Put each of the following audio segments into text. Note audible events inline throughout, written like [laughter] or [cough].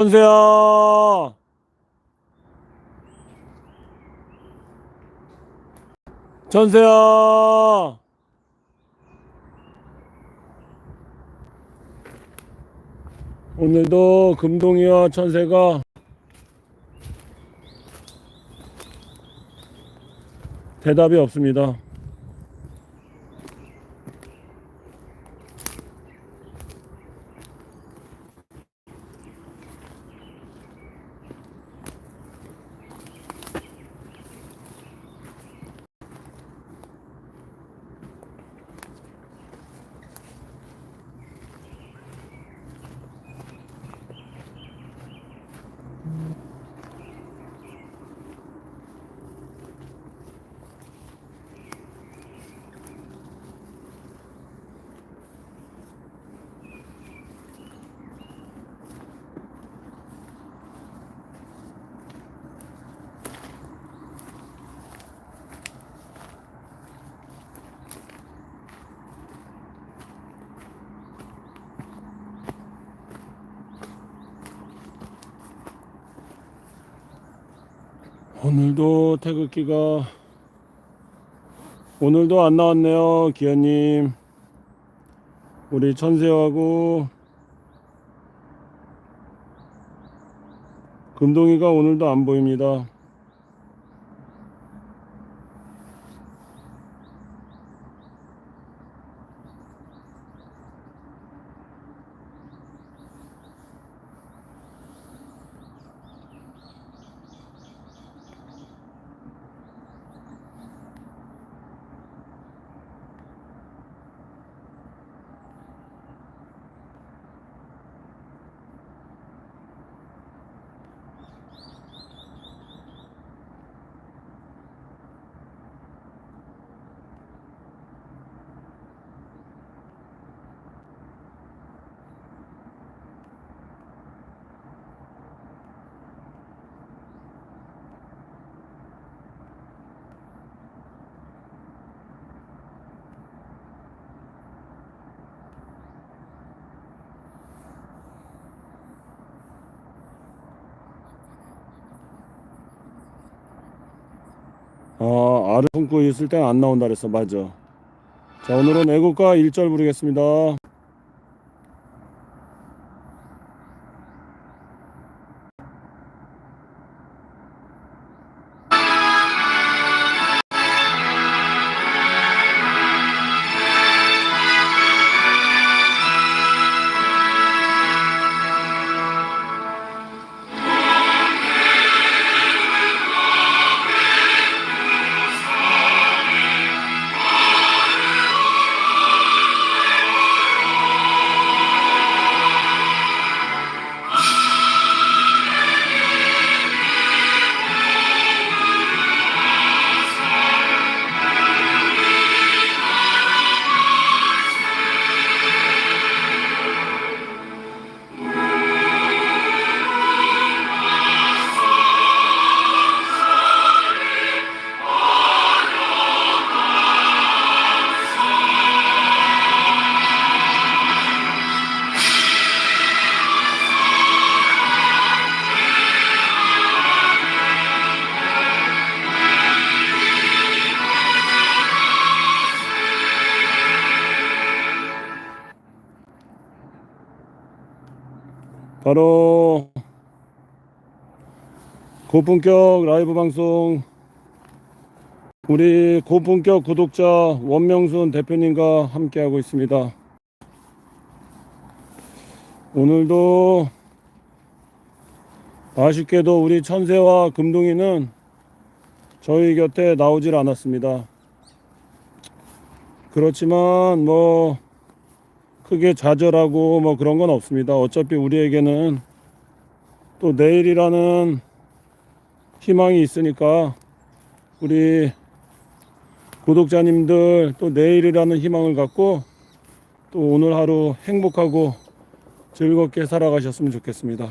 천세야. 천세야. 오늘도 금동이와 천세가 대답이 없습니다. 오늘도 태극기가 오늘도 안 나왔네요 기현님. 우리 천세하고 금동이가 오늘도 안 보입니다 아 알을 품고 있을 땐 안 나온다 그랬어. 맞아. 자 오늘은 애국가 1절 부르겠습니다 바로 고품격 라이브 방송 우리 고품격 구독자 원명순 대표님과 함께하고 있습니다. 오늘도 아쉽게도 우리 천세와 금동이는 저희 곁에 나오질 않았습니다. 그렇지만 뭐 크게 좌절하고 뭐 그런 건 없습니다. 어차피 우리에게는 또 내일이라는 희망이 있으니까 우리 구독자님들 또 내일이라는 희망을 갖고 또 오늘 하루 행복하고 즐겁게 살아가셨으면 좋겠습니다.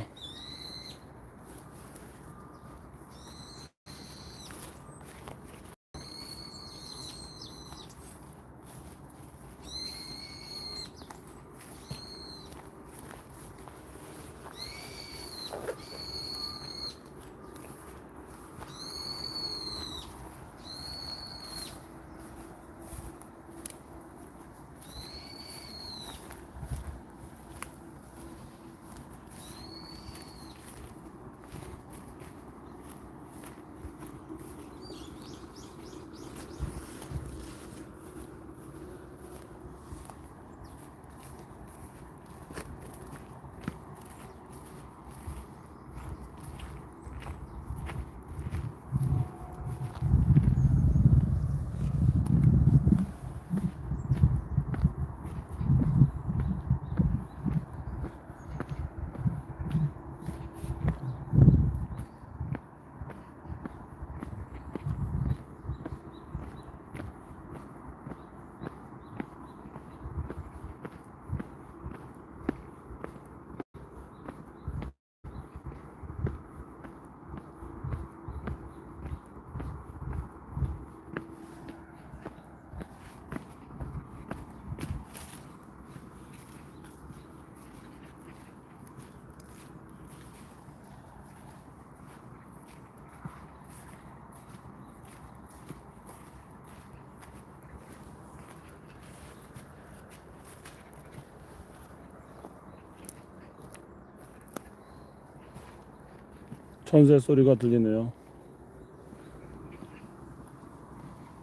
천새 소리가 들리네요.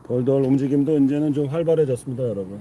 벌덜 움직임도 이제는 좀 활발해졌습니다, 여러분.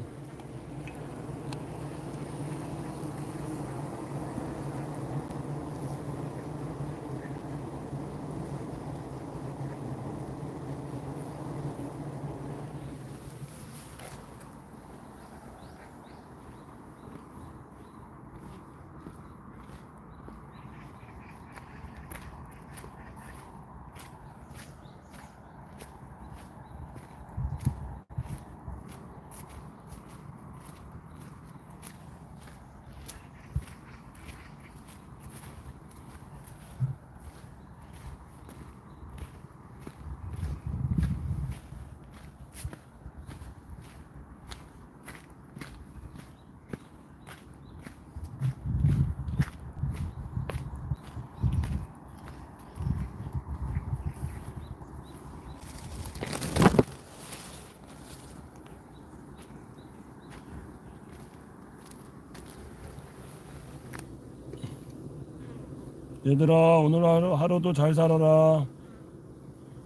얘들아, 오늘 하루, 하루도 잘 살아라.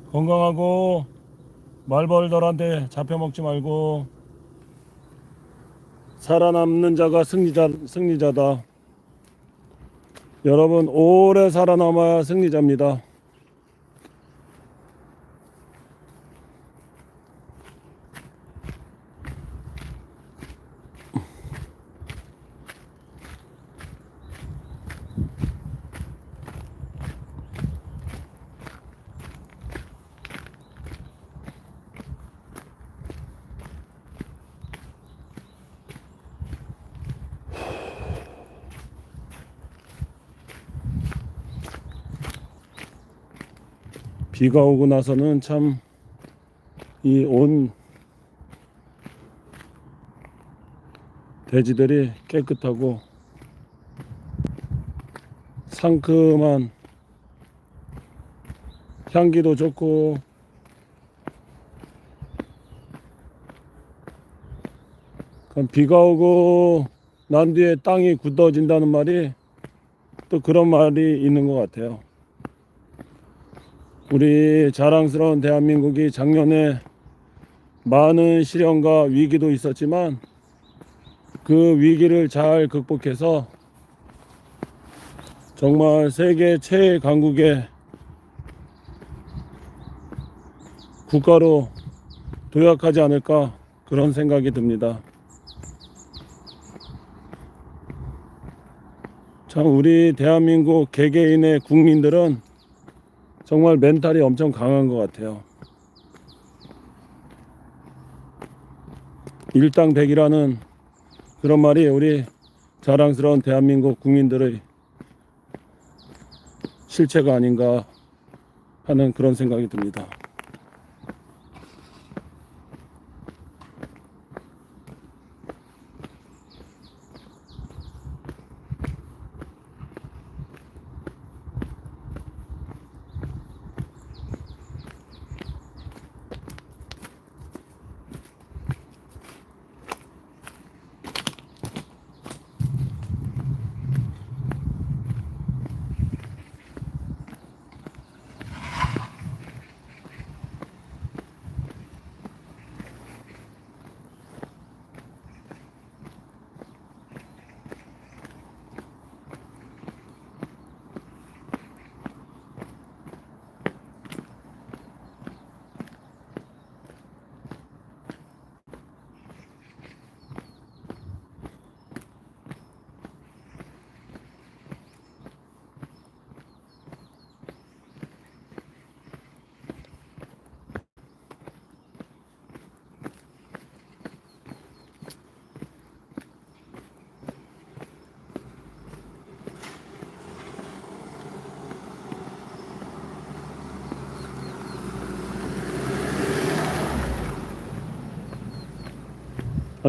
건강하고 말벌들한테 잡혀먹지 말고 살아남는 자가 승리자, 승리자다. 여러분, 오래 살아남아야 승리자입니다. 비가 오고 나서는 참 이온 대지들이 깨끗하고 상큼한 향기도 좋고 그럼 비가 오고 난 뒤에 땅이 굳어진다는 말이 또 그런 말이 있는 것 같아요. 우리 자랑스러운 대한민국이 작년에 많은 시련과 위기도 있었지만 그 위기를 잘 극복해서 정말 세계 최애 강국의 국가로 도약하지 않을까 그런 생각이 듭니다. 참 우리 대한민국 개개인의 국민들은 정말 멘탈이 엄청 강한 것 같아요. 일당백이라는 그런 말이 우리 자랑스러운 대한민국 국민들의 실체가 아닌가 하는 그런 생각이 듭니다.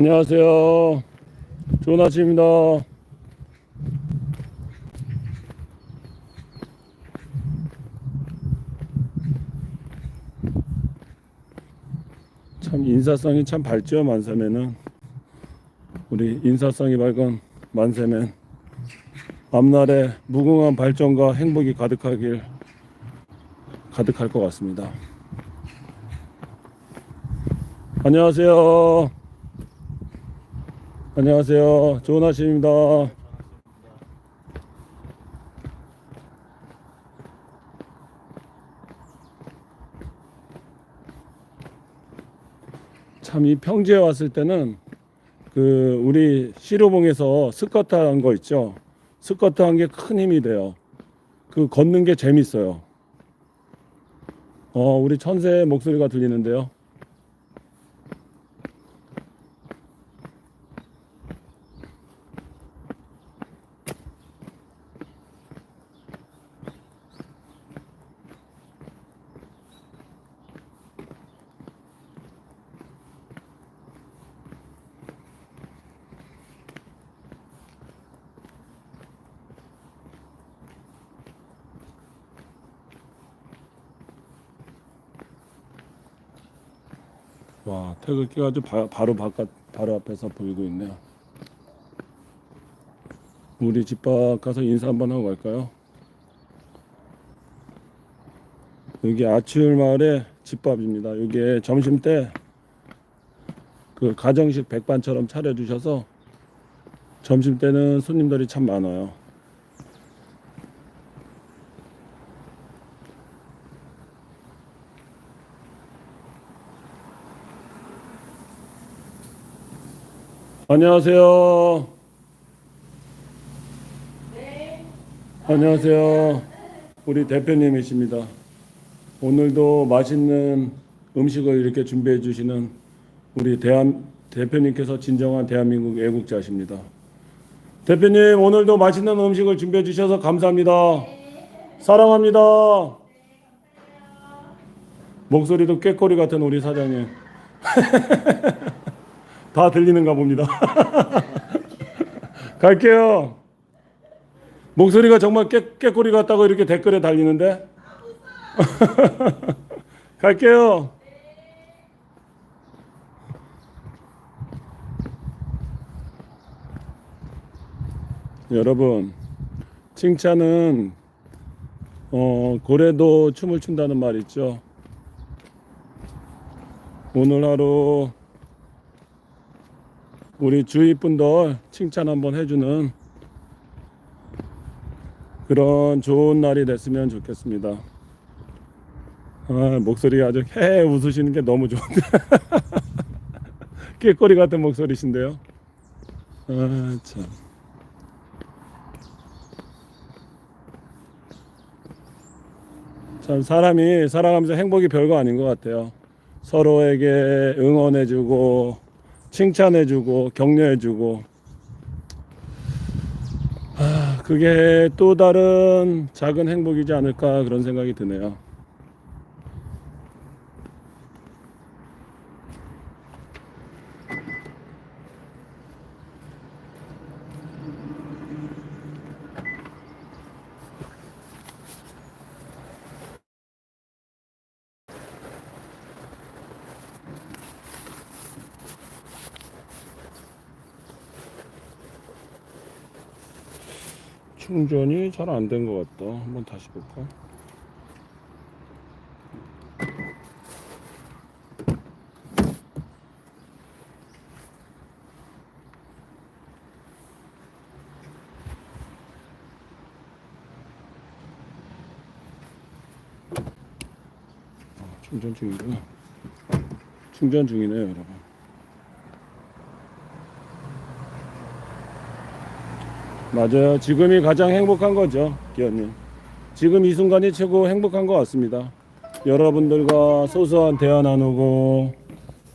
안녕하세요. 좋은 아침입니다. 참 인사성이 참 밝죠 만세면은 우리 인사성이 밝은 만세면 앞날에 무궁한 발전과 행복이 가득하길 가득할 것 같습니다. 안녕하세요. 안녕하세요. 좋은 아침입니다. 참 이 평지에 왔을 때는 그 우리 시로봉에서 스쿼트 한 거 있죠. 스쿼트 한 게 큰 힘이 돼요. 그 걷는 게 재밌어요. 어, 우리 천사의 목소리가 들리는데요. 와, 태극기가 아주 바, 바로 바깥, 바로 앞에서 보이고 있네요. 우리 집 밖 가서 인사 한번 하고 갈까요? 여기 아치울 마을의 집밥입니다. 이게 점심 때 그 가정식 백반처럼 차려주셔서 점심 때는 손님들이 참 많아요. 안녕하세요. 안녕하세요. 우리 대표님이십니다. 오늘도 맛있는 음식을 이렇게 준비해 주시는 우리 대한 대표님께서 진정한 대한민국 애국자십니다. 대표님 오늘도 맛있는 음식을 준비해 주셔서 감사합니다. 사랑합니다. 목소리도 꾀꼬리 같은 우리 사장님. [laughs] 다 들리는가 봅니다. [laughs] 갈게요. 목소리가 정말 깨, 깨꼬리 같다고 이렇게 댓글에 달리는데. [laughs] 갈게요. 여러분, 칭찬은 어, 고래도 춤을 춘다는 말 있죠. 오늘 하루 우리 주위 분들 칭찬 한번 해주는 그런 좋은 날이 됐으면 좋겠습니다. 아, 목소리가 아주 해 웃으시는 게 너무 좋은데. [laughs] 깨꼬리 같은 목소리신데요. 아, 참. 참, 사람이 살아가면서 행복이 별거 아닌 것 같아요. 서로에게 응원해주고, 칭찬해주고 격려해주고 아, 그게 또 다른 작은 행복이지 않을까 그런 생각이 드네요. 충전이 잘 안 된 것 같다. 한번 다시 볼까? 아, 충전 중이구나. 충전 중이네요, 여러분. 맞아요. 지금이 가장 행복한 거죠, 기현님. 지금 이 순간이 최고 행복한 것 같습니다. 여러분들과 소소한 대화 나누고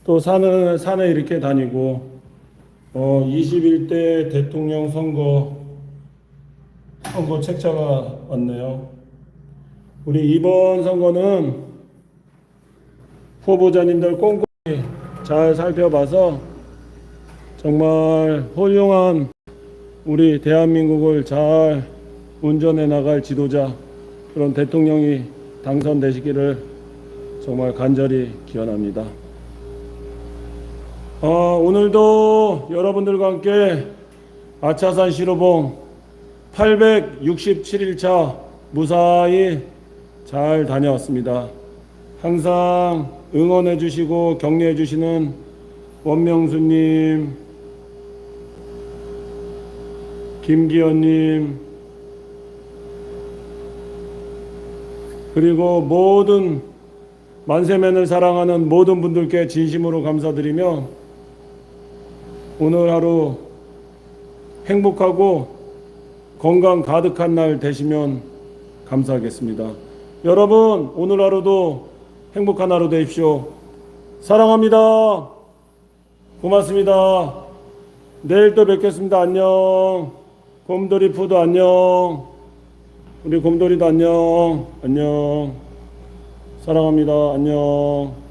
또 산을 산에 이렇게 다니고 어 21대 대통령 선거 선거 책자가 왔네요. 우리 이번 선거는 후보자님들 꼼꼼히 잘 살펴봐서 정말 훌륭한 우리 대한민국을 잘 운전해 나갈 지도자 그런 대통령이 당선되시기를 정말 간절히 기원합니다. 어, 오늘도 여러분들과 함께 아차산 시로봉 867일차 무사히 잘 다녀왔습니다. 항상 응원해 주시고 격려해 주시는 원명수님, 김기현님, 그리고 모든 만세맨을 사랑하는 모든 분들께 진심으로 감사드리며 오늘 하루 행복하고 건강 가득한 날 되시면 감사하겠습니다. 여러분, 오늘 하루도 행복한 하루 되십시오. 사랑합니다. 고맙습니다. 내일 또 뵙겠습니다. 안녕. 곰돌이 푸도 안녕. 우리 곰돌이도 안녕. 안녕. 사랑합니다. 안녕.